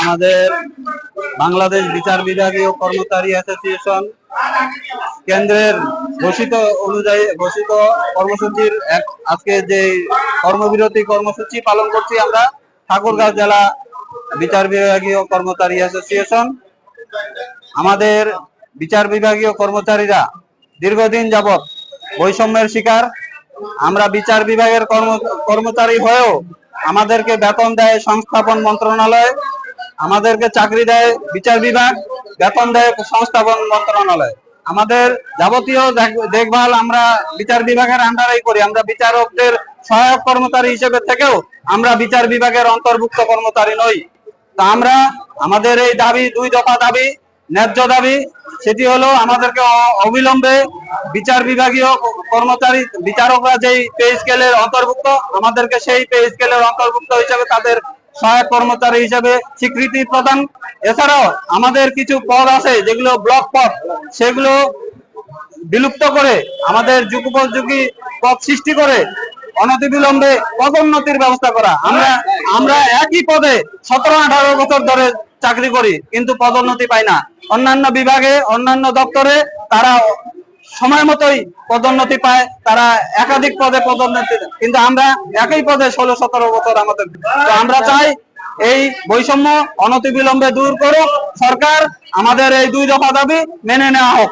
আমাদের বাংলাদেশ বিচার বিভাগীয় কর্মচারী অ্যাসোসিয়েশন কেন্দ্রের ঘোষিত অনুযায়ী ঘোষিত কর্মসূচির এক আজকে যে কর্মবিরতি কর্মসূচি পালন করছি আমরা, ঠাকুরগাঁও জেলা বিচার বিভাগীয় কর্মচারী অ্যাসোসিয়েশন। আমাদের বিচার বিভাগীয় কর্মচারীরা দীর্ঘদিন যাবৎ বৈষম্যের শিকার। আমরা বিচার বিভাগের কর্ম, কর্মচারী হয়েও আমাদেরকে বেতন দেয় সংস্থাপন মন্ত্রণালয়। আমাদেরকে চাকরি দেয় বিচার বিভাগ, বেতন দেয় সংস্থাপন মন্ত্রণালয়। আমাদের যাবতীয় দেখভাল আমরা বিচার বিভাগের আন্ডারেই করি। আমরা বিচারকদের সহায়ক কর্মচারী হিসেবে থেকেও আমরা বিচার বিভাগের অন্তর্ভুক্ত কর্মচারী নই। তা আমরা, আমাদের এই দাবি, দুই দফা দাবি, ন্যায্য দাবি, সেটি হলো আমাদেরকে অবিলম্বে বিচার বিভাগীয় কর্মচারী, বিচারকরা যেই পে স্কেলের অন্তর্ভুক্ত, আমাদেরকে সেই পে স্কেলের অন্তর্ভুক্ত হিসেবে তাদের সহায়ক কর্মচারী হিসেবে স্বীকৃতি প্রদান। এছাড়াও আমাদের কিছু পদ আছে, যেগুলো ব্লক পদ, সেগুলো বিলুপ্ত করে আমাদের যুগোপযোগী পদ সৃষ্টি করে অনতিবিলম্বে পদোন্নতির ব্যবস্থা করা। আমরা আমরা একই পদে সতেরো আঠারো বছর ধরে চাকরি করি, কিন্তু পদোন্নতি পাই না। অন্যান্য বিভাগে, অন্যান্য দপ্তরে তারা সময় মতোই পদোন্নতি পায়, তারা একাধিক পদে পদোন্নতি কিন্তু আমরা একই পদে ষোলো, সতেরো বছর আমাদের তো আমরা চাই এই বৈষম্য অনতিবিলম্বে দূর করুক। সরকার আমাদের এই দুই দফা দাবি মেনে নেওয়া হোক।